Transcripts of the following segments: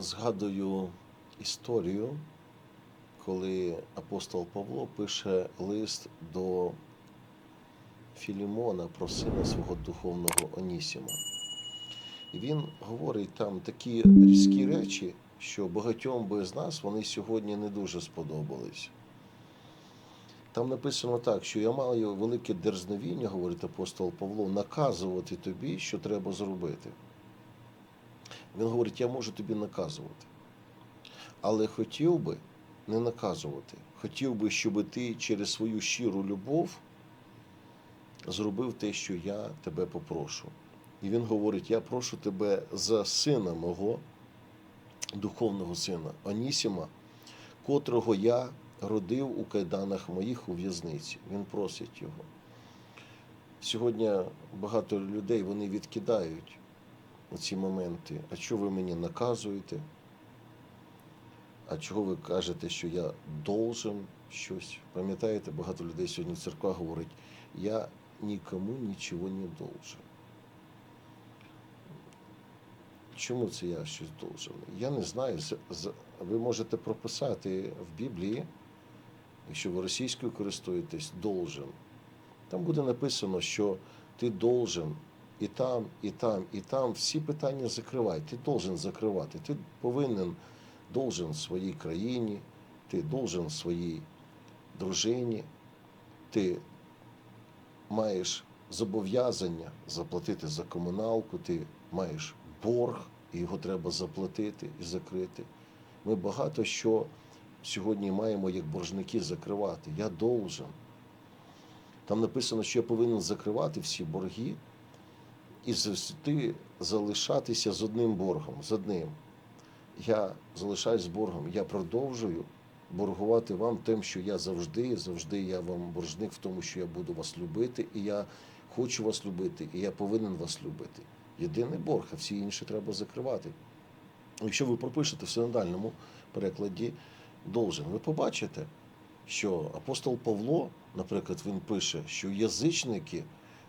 згадую історію, коли апостол Павло пише лист до Філімона про сина свого духовного Онісіма. І він говорить там такі різкі речі, що багатьом би з нас вони сьогодні не дуже сподобались. Там написано так, що я маю велике дерзновіння, говорить апостол Павло, наказувати тобі, що треба зробити. Він говорить, я можу тобі наказувати. Але хотів би не наказувати. Хотів би, щоб ти через свою щиру любов зробив те, що я тебе попрошу. І він говорить: я прошу тебе за сина мого, духовного сина Онісіма, котрого я родив у кайданах моїх у в'язниці. Він просить його. Сьогодні багато людей вони відкидають ці моменти. А що ви мені наказуєте? А чого ви кажете, що я должен щось? Пам'ятаєте, багато людей сьогодні в церквах говорить, я нікому нічого не должен. Чому це я щось должен? Я не знаю. Ви можете прописати в Біблії, якщо ви російською користуєтесь, должен. Там буде написано, що ти должен і там, і там, і там всі питання закривай. Ти должен закривати. Ти повинен должен своїй країні, ти должен своїй дружині, ти маєш зобов'язання заплатити за комуналку, ти маєш борг, і його треба заплатити і закрити. Ми багато що сьогодні маємо як боржники закривати. Я должен. Там написано, що я повинен закривати всі борги і завжди залишатися з одним боргом, з одним. Я залишаюсь з боргом, я продовжую боргувати вам тим, що я завжди, завжди я вам боржник в тому, що я буду вас любити, і я хочу вас любити, і я повинен вас любити. Єдиний борг, а всі інші треба закривати. Якщо ви пропишете в синодальному перекладі должен, ви побачите, що апостол Павло, наприклад, він пише, що язичники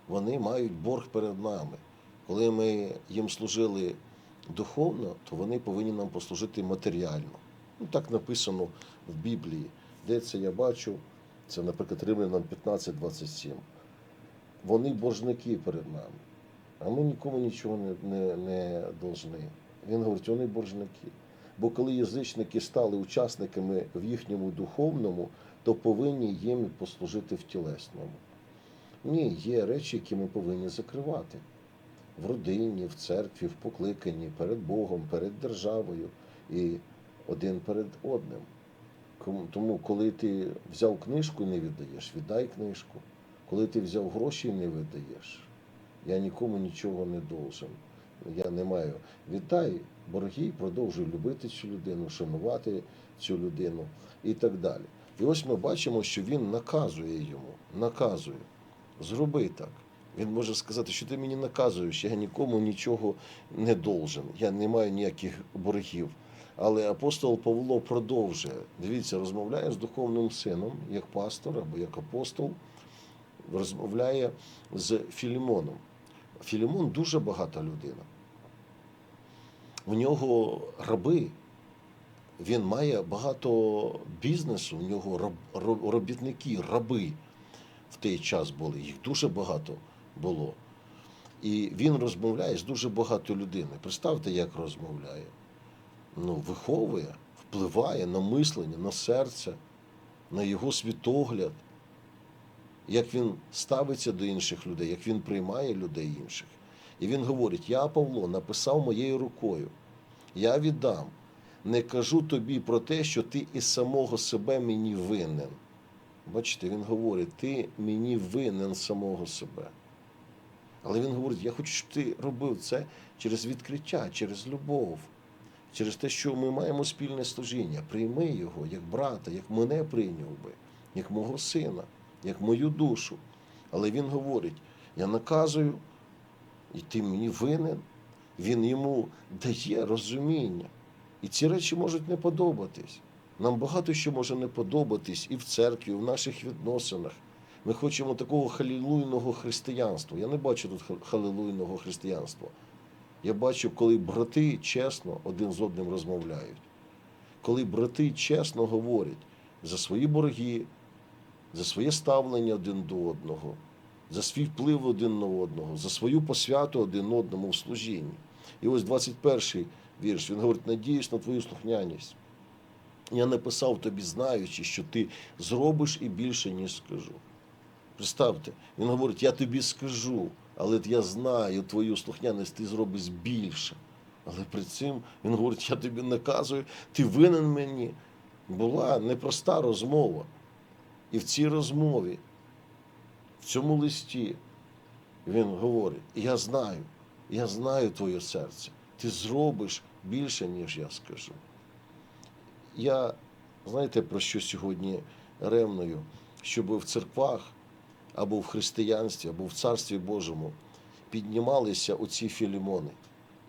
вони мають борг перед нами. Коли ми їм служили духовно, то вони повинні нам послужити матеріально. Ну, так написано в Біблії. Де це я бачу? Це, наприклад, Римлянам 15-27. Вони боржники перед нами, а ми нікому нічого не, не, не должны. Він говорить, вони боржники. Бо коли язичники стали учасниками в їхньому духовному, то повинні їм послужити в тілесному. Ні, є речі, які ми повинні закривати в родині, в церкві, в покликанні, перед Богом, перед державою і один перед одним. Тому, коли ти взяв книжку і не віддаєш, віддай книжку. Коли ти взяв гроші і не видаєш, я нікому нічого не должен. Я не маю. Віддай борги, продовжуй любити цю людину, шанувати цю людину і так далі. І ось ми бачимо, що він наказує йому, наказує. Зроби так. Він може сказати, що ти мені наказуєш, я нікому нічого не должен, я не маю ніяких боргів. Але апостол Павло продовжує. Дивіться, розмовляє з духовним сином, як пастор або як апостол, розмовляє з Філімоном. Філімон дуже багата людина. В нього раби. Він має багато бізнесу, у нього роб- роб- робітники, раби в той час були. Їх дуже багато було. І він розмовляє з дуже багато людини. Представте, як розмовляє. Ну, виховує, впливає на мислення, на серце, на його світогляд, як він ставиться до інших людей, як він приймає людей інших. І він говорить: Я, Павло, написав моєю рукою. Я віддам. Не кажу тобі про те, що ти із самого себе мені винен. Бачите, він говорить, ти мені винен самого себе. Але він говорить, я хочу, щоб ти робив це через відкриття, через любов, через те, що ми маємо спільне служіння. Прийми його як брата, як мене прийняв би, як мого сина, як мою душу. Але він говорить: я наказую, і ти мені винен. Він йому дає розуміння. І ці речі можуть не подобатись. Нам багато що може не подобатись і в церкві, і в наших відносинах. Ми хочемо такого халілуйного християнства. Я не бачу тут ха- халілуйного християнства. Я бачу, коли брати чесно один з одним розмовляють, коли брати чесно говорять за свої борги, за своє ставлення один до одного, за свій вплив один на одного, за свою посвяту один одному в служінні. І ось 21 вірш, він говорить: надіюсь на твою слухняність. Я написав тобі, знаючи, що ти зробиш і більше, ніж скажу. Представте, він говорить, я тобі скажу, але я знаю твою слухняність, ти зробиш більше. Але при цим він говорить, я тобі наказую, ти винен мені. Була непроста розмова. І в цій розмові, в цьому листі, він говорить: я знаю, я знаю твоє серце. Ти зробиш більше, ніж я скажу. Я знаєте, про що сьогодні ревную? Щоб в церквах або в християнстві, або в Царстві Божому піднімалися оці філімони,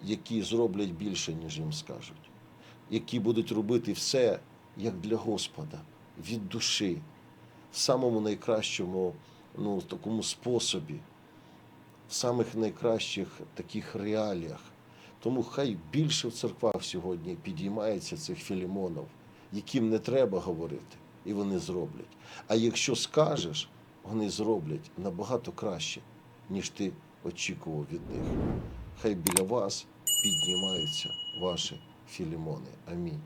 які зроблять більше, ніж їм скажуть, які будуть робити все як для Господа, від душі, в самому найкращому ну, такому способі, в самих найкращих таких реаліях. Тому хай більше в церквах сьогодні підіймається цих філімонів, яким не треба говорити, і вони зроблять. А якщо скажеш, вони зроблять набагато краще, ніж ти очікував від них. Хай біля вас піднімаються ваші філімони. Амінь.